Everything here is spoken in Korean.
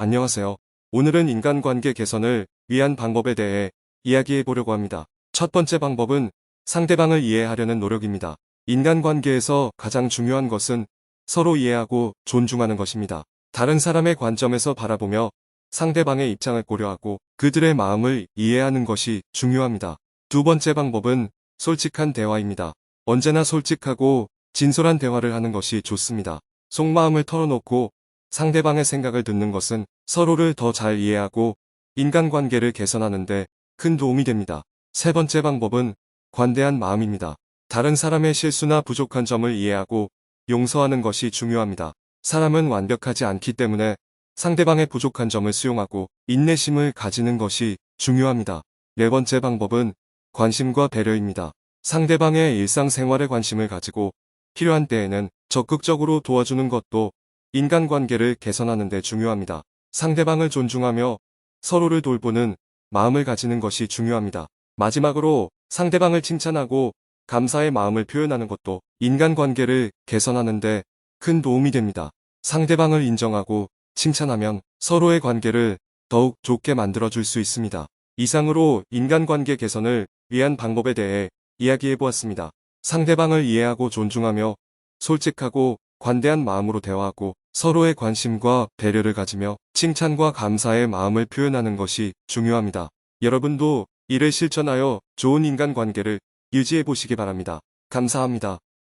안녕하세요. 오늘은 인간관계 개선을 위한 방법에 대해 이야기해 보려고 합니다. 첫 번째 방법은 상대방을 이해하려는 노력입니다. 인간관계에서 가장 중요한 것은 서로 이해하고 존중하는 것입니다. 다른 사람의 관점에서 바라보며 상대방의 입장을 고려하고 그들의 마음을 이해하는 것이 중요합니다. 두 번째 방법은 솔직한 대화입니다. 언제나 솔직하고 진솔한 대화를 하는 것이 좋습니다. 속마음을 털어놓고 상대방의 생각을 듣는 것은 서로를 더 잘 이해하고 인간관계를 개선하는데 큰 도움이 됩니다. 세 번째 방법은 관대한 마음입니다. 다른 사람의 실수나 부족한 점을 이해하고 용서하는 것이 중요합니다. 사람은 완벽하지 않기 때문에 상대방의 부족한 점을 수용하고 인내심을 가지는 것이 중요합니다. 네 번째 방법은 관심과 배려입니다. 상대방의 일상생활에 관심을 가지고 필요한 때에는 적극적으로 도와주는 것도 인간관계를 개선하는 데 중요합니다. 상대방을 존중하며 서로를 돌보는 마음을 가지는 것이 중요합니다. 마지막으로 상대방을 칭찬하고 감사의 마음을 표현하는 것도 인간관계를 개선하는 데 큰 도움이 됩니다. 상대방을 인정하고 칭찬하면 서로의 관계를 더욱 좋게 만들어줄 수 있습니다. 이상으로 인간관계 개선을 위한 방법에 대해 이야기해 보았습니다. 상대방을 이해하고 존중하며 솔직하고 관대한 마음으로 대화하고 서로의 관심과 배려를 가지며 칭찬과 감사의 마음을 표현하는 것이 중요합니다. 여러분도 이를 실천하여 좋은 인간관계를 유지해 보시기 바랍니다. 감사합니다.